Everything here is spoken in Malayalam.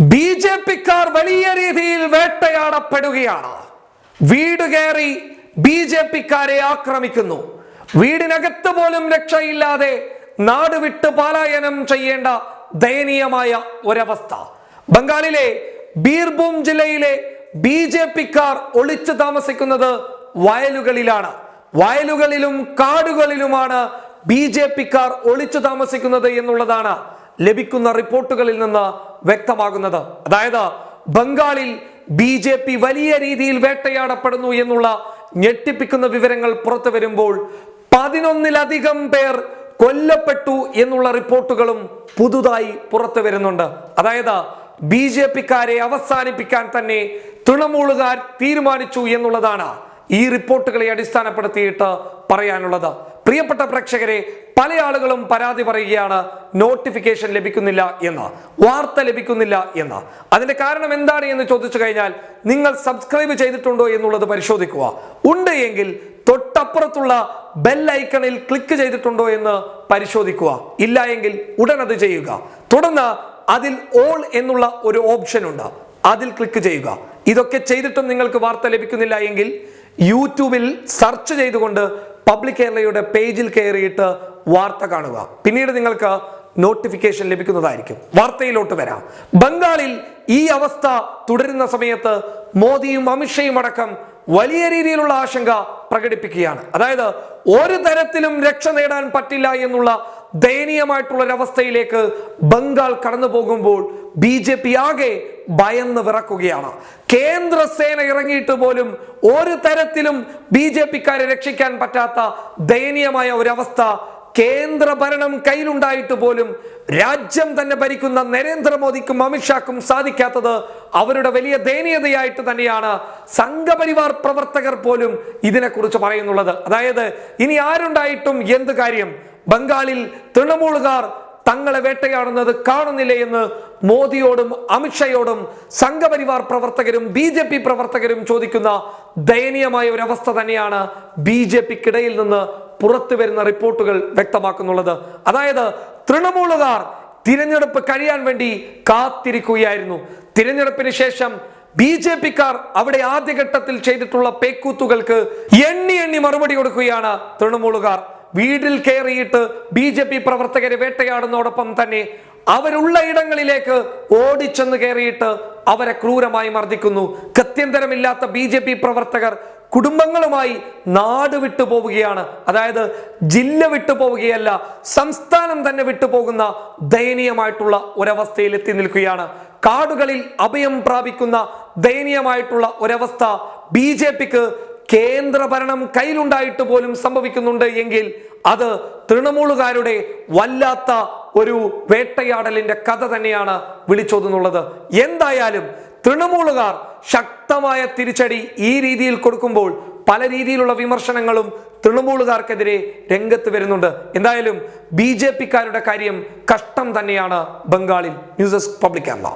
ബി ജെ പിക്കാർ വലിയ രീതിയിൽ വേട്ടയാടപ്പെടുകയാണ്. വീട് കയറി ബി ജെ പിക്കാരെ ആക്രമിക്കുന്നു. വീടിനകത്ത് പോലും രക്ഷയില്ലാതെ നാട് വിട്ട് പലായനം ചെയ്യേണ്ട ദയനീയമായ ഒരവസ്ഥ. ബംഗാളിലെ ബീർഭൂം ജില്ലയിലെ ബി ജെ പിക്കാർ ഒളിച്ചു താമസിക്കുന്നത് വയലുകളിലാണ്. വയലുകളിലും കാടുകളിലുമാണ് ബി ജെ പിക്കാർ ഒളിച്ചു താമസിക്കുന്നത് എന്നുള്ളതാണ് ലഭിക്കുന്ന റിപ്പോർട്ടുകളിൽ നിന്ന് വ്യക്തമാകുന്നത്. അതായത് ബംഗാളിൽ ബി ജെ പി വലിയ രീതിയിൽ വേട്ടയാടപ്പെടുന്നു എന്നുള്ള ഞെട്ടിപ്പിക്കുന്ന വിവരങ്ങൾ പുറത്തു വരുമ്പോൾ പതിനൊന്നിലധികം പേർ കൊല്ലപ്പെട്ടു എന്നുള്ള റിപ്പോർട്ടുകളും പുതുതായി പുറത്തു വരുന്നുണ്ട്. അതായത് ബി ജെ പിക്കാരെ അവസാനിപ്പിക്കാൻ തന്നെ തൃണമൂലുകാർ തീരുമാനിച്ചു എന്നുള്ളതാണ് ഈ റിപ്പോർട്ടുകളെ അടിസ്ഥാനപ്പെടുത്തിയിട്ട് പറയാനുള്ളത്. പ്രിയപ്പെട്ട പ്രേക്ഷകരെ പല ആളുകളും പരാതി പറയുകയാണ് നോട്ടിഫിക്കേഷൻ ലഭിക്കുന്നില്ല എന്ന് വാർത്ത ലഭിക്കുന്നില്ല എന്ന്. അതിന്റെ കാരണം എന്താണ് എന്ന് ചോദിച്ചു കഴിഞ്ഞാൽ നിങ്ങൾ സബ്സ്ക്രൈബ് ചെയ്തിട്ടുണ്ടോ എന്നുള്ളത് പരിശോധിക്കുക. ഉണ്ട് എങ്കിൽ തൊട്ടപ്പുറത്തുള്ള ബെൽ ഐക്കണിൽ ക്ലിക്ക് ചെയ്തിട്ടുണ്ടോ എന്ന് പരിശോധിക്കുക. ഇല്ല എങ്കിൽ ഉടൻ അത് ചെയ്യുക. തുടർന്ന് അതിൽ ഓൾ എന്നുള്ള ഒരു ഓപ്ഷൻ ഉണ്ട്. അതിൽ ക്ലിക്ക് ചെയ്യുക. ഇതൊക്കെ ചെയ്തിട്ടും നിങ്ങൾക്ക് വാർത്ത ലഭിക്കുന്നില്ല എങ്കിൽ യൂട്യൂബിൽ സെർച്ച് ചെയ്തുകൊണ്ട് പബ്ലിക് കേരളയുടെ പേജിൽ കയറിയിട്ട് വാർത്ത കാണുക. പിന്നീട് നിങ്ങൾക്ക് നോട്ടിഫിക്കേഷൻ ലഭിക്കുന്നതായിരിക്കും. വാർത്തയിലോട്ട് വരാം. ബംഗാളിൽ ഈ അവസ്ഥ തുടരുന്ന സമയത്ത് മോദിയും അമിത്ഷയും അടക്കം വലിയ രീതിയിലുള്ള ആശങ്ക പ്രകടിപ്പിക്കുകയാണ്. അതായത് ഒരു തരത്തിലും രക്ഷ നേടാൻ പറ്റില്ല എന്നുള്ള ദയനീയമായിട്ടുള്ള ഒരവസ്ഥയിലേക്ക് ബംഗാൾ കടന്നു പോകുമ്പോൾ ബി ജെ പി ആകെ ഭയന്ന് വിറക്കുകയാണ്. കേന്ദ്ര സേന ഇറങ്ങിയിട്ട് പോലും ഒരു തരത്തിലും ബി ജെ പിക്കാരെ രക്ഷിക്കാൻ പറ്റാത്ത ദയനീയമായ ഒരവസ്ഥ കേന്ദ്ര ഭരണം കയ്യിലുണ്ടായിട്ട് പോലും രാജ്യം തന്നെ ഭരിക്കുന്ന നരേന്ദ്രമോദിക്കും അമിത്ഷാക്കും സാധിക്കാത്തത് അവരുടെ വലിയ ദയനീയതയായിട്ട് തന്നെയാണ് സംഘപരിവാർ പ്രവർത്തകർ പോലും ഇതിനെക്കുറിച്ച് പറയുന്നുള്ളത്. അതായത് ഇനി ആരുണ്ടായിട്ടും എന്ത് കാര്യം? ബംഗാളിൽ തൃണമൂലുകാർ തങ്ങളെ വേട്ടയാടുന്നത് കാണുന്നില്ല എന്ന് മോദിയോടും അമിത്ഷയോടും സംഘപരിവാർ പ്രവർത്തകരും ബി ജെ പി പ്രവർത്തകരും ചോദിക്കുന്ന ദയനീയമായ ഒരു അവസ്ഥ തന്നെയാണ് ബി ജെ പിക്കിടയിൽ നിന്ന് പുറത്തു വരുന്ന റിപ്പോർട്ടുകൾ വ്യക്തമാക്കുന്നുള്ളത്. അതായത് തൃണമൂലുകാർ തിരഞ്ഞെടുപ്പ് കഴിയാൻ വേണ്ടി കാത്തിരിക്കുകയായിരുന്നു. തിരഞ്ഞെടുപ്പിന് ശേഷം ബി ജെ പിക്കാർ അവിടെ ആദ്യഘട്ടത്തിൽ ചെയ്തിട്ടുള്ള പേക്കൂത്തുകൾക്ക് എണ്ണി എണ്ണി മറുപടി കൊടുക്കുകയാണ് തൃണമൂലുകാർ. വീട്ടിൽ കയറിയിട്ട് ബി ജെ പി പ്രവർത്തകരെ വേട്ടയാടുന്നതോടൊപ്പം തന്നെ അവരുള്ള ഇടങ്ങളിലേക്ക് ഓടിച്ചെന്ന് കയറിയിട്ട് അവരെ ക്രൂരമായി മർദ്ദിക്കുന്നു. ഗത്യന്തരമില്ലാത്ത ബി ജെ പി പ്രവർത്തകർ കുടുംബങ്ങളുമായി നാട് വിട്ടു പോവുകയാണ്. അതായത് ജില്ല വിട്ടു പോവുകയല്ല സംസ്ഥാനം തന്നെ വിട്ടുപോകുന്ന ദയനീയമായിട്ടുള്ള ഒരവസ്ഥയിൽ എത്തി നിൽക്കുകയാണ്. കാടുകളിൽ അഭയം പ്രാപിക്കുന്ന ദയനീയമായിട്ടുള്ള ഒരവസ്ഥ ബി ജെ പിക്ക് കേന്ദ്ര ഭരണം കയ്യിലുണ്ടായിട്ട് പോലും സംഭവിക്കുന്നുണ്ട് എങ്കിൽ അത് തൃണമൂലുകാരുടെ വല്ലാത്ത ഒരു വേട്ടയാടലിന്റെ കഥ തന്നെയാണ് വിളിച്ചോതുന്നുള്ളത്. എന്തായാലും തൃണമൂലുകാർ ശക്തമായ തിരിച്ചടി ഈ രീതിയിൽ കൊടുക്കുമ്പോൾ പല രീതിയിലുള്ള വിമർശനങ്ങളും തൃണമൂലുകാർക്കെതിരെ രംഗത്ത് വരുന്നുണ്ട്. എന്തായാലും ബി ജെ പിക്കാരുടെ കാര്യം കഷ്ടം തന്നെയാണ് ബംഗാളിൽ. News desk public Kerala.